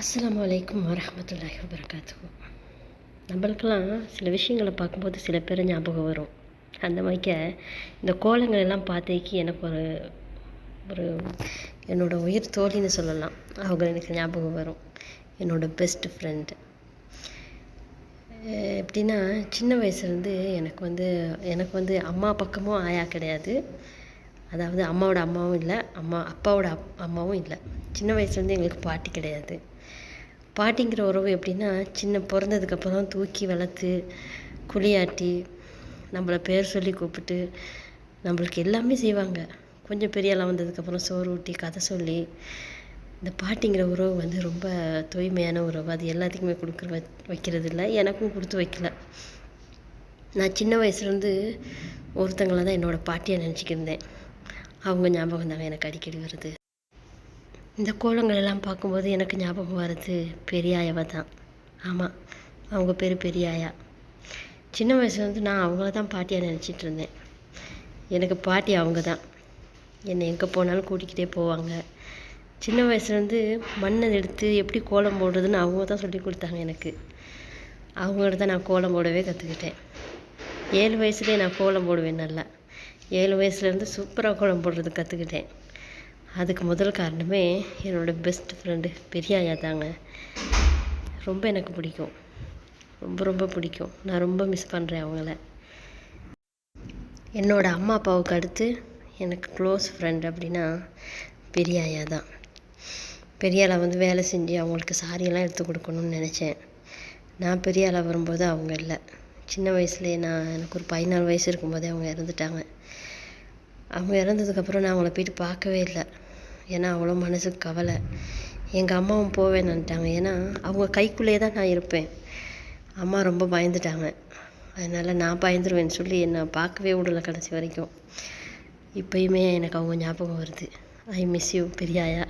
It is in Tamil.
அஸ்ஸலாமு அலைக்கும் வரமத்துல்லாஹி வரகாத்து நம்மளுக்கெல்லாம் சில விஷயங்களை பார்க்கும்போது சில பேர் ஞாபகம் வரும். அந்த மாதிரிக்க இந்த கோலங்கள் எல்லாம் பார்த்தேக்கு எனக்கு ஒரு ஒரு என்னோடய உயிர் தோழின்னு சொல்லலாம். அவங்க எனக்கு ஞாபகம் வரும். என்னோடய பெஸ்ட் ஃப்ரெண்டு எப்படின்னா சின்ன வயசுலேருந்து எனக்கு வந்து எனக்கு வந்து அம்மா பக்கமும் ஆயா கிடையாது. அதாவது அம்மாவோட அம்மாவும் இல்லை அம்மா அப்பாவோட அப் அம்மாவும் இல்லை. சின்ன வயசுலேருந்து எங்களுக்கு பாட்டி கிடையாது. பாட்டிங்கிற உறவு எப்படின்னா சின்ன பிறந்ததுக்கப்புறம் தூக்கி வளர்த்து குளியாட்டி நம்மளை பேர் சொல்லி கூப்பிட்டு நம்மளுக்கு எல்லாமே செய்வாங்க. கொஞ்சம் பெரிய ஆளாக வந்ததுக்கப்புறம் சோறு ஊட்டி கதை சொல்லி இந்த பாட்டிங்கிற உறவு வந்து ரொம்ப தூய்மையான உறவு. அது எல்லாத்துக்குமே கொடுக்குற வ வைக்கிறது இல்லை. எனக்கும் கொடுத்து வைக்கல. நான் சின்ன வயசுலேருந்து ஒருத்தங்களை தான் என்னோடய பாட்டியாக நினச்சிக்கிருந்தேன் அவங்க ஞாபகம் தாங்க எனக்கு அடிக்கடி வருது. இந்த கோலங்கள் எல்லாம் பார்க்கும்போது எனக்கு ஞாபகம் வர்றது பெரியாயவை தான். ஆமாம் அவங்க பேர் பெரியாயா. சின்ன வயசுலேருந்து நான் அவங்கள தான் பாட்டியாக நினச்சிட்டு இருந்தேன். எனக்கு பாட்டி அவங்க தான். என்னை எங்கே போனாலும் கூட்டிக்கிட்டே போவாங்க. சின்ன வயசுலேருந்து மண்ணை எடுத்து எப்படி கோலம் போடுறதுன்னு அவங்க தான் சொல்லி கொடுத்தாங்க எனக்கு. அவங்கள்ட்ட தான் நான் கோலம் போடவே கற்றுக்கிட்டேன் ஏழு வயசுலேயே நான் கோலம் போடுவேன் நல்லா. ஏழு வயசுலேருந்து சூப்பராக கோலம் போடுறது கற்றுக்கிட்டேன் அதுக்கு முதல் காரணமே என்னோடய பெஸ்ட் ஃப்ரெண்டு பெரியாயா தாங்க. ரொம்ப எனக்கு பிடிக்கும். ரொம்ப ரொம்ப பிடிக்கும். நான் ரொம்ப மிஸ் பண்ணுறேன் அவங்கள. என்னோடய அம்மா அப்பாவுக்கு அடுத்து எனக்கு க்ளோஸ் ஃப்ரெண்ட் அப்படின்னா பெரியாயா தான். பெரியாளை வந்து வேலை செஞ்சு அவங்களுக்கு சாரியெல்லாம் எடுத்து கொடுக்கணும்னு நினச்சேன். நான் பெரியாளை வரும்போது அவங்க இல்லை. சின்ன வயசுலேயே நான் எனக்கு ஒரு பதினாலு வயசு இருக்கும்போதே அவங்க இறந்துட்டாங்க. அவங்க இறந்ததுக்கப்புறம் நான் அவங்கள போயிட்டு பார்க்கவே இல்லை. ஏன்னா அவ்வளோ மனசுக்கு கவலை. எங்கள் அம்மாவும் போவேன்னுட்டாங்க ஏன்னா அவங்க கைக்குள்ளேயே தான் நான் இருப்பேன். அம்மா ரொம்ப பயந்துட்டாங்க. அதனால் நான் பயந்துருவேன்னு சொல்லி என்னை பார்க்கவே விடல கடைசி வரைக்கும். இப்போயுமே எனக்கு அவங்க ஞாபகம் வருது. I miss you பெரியாயா.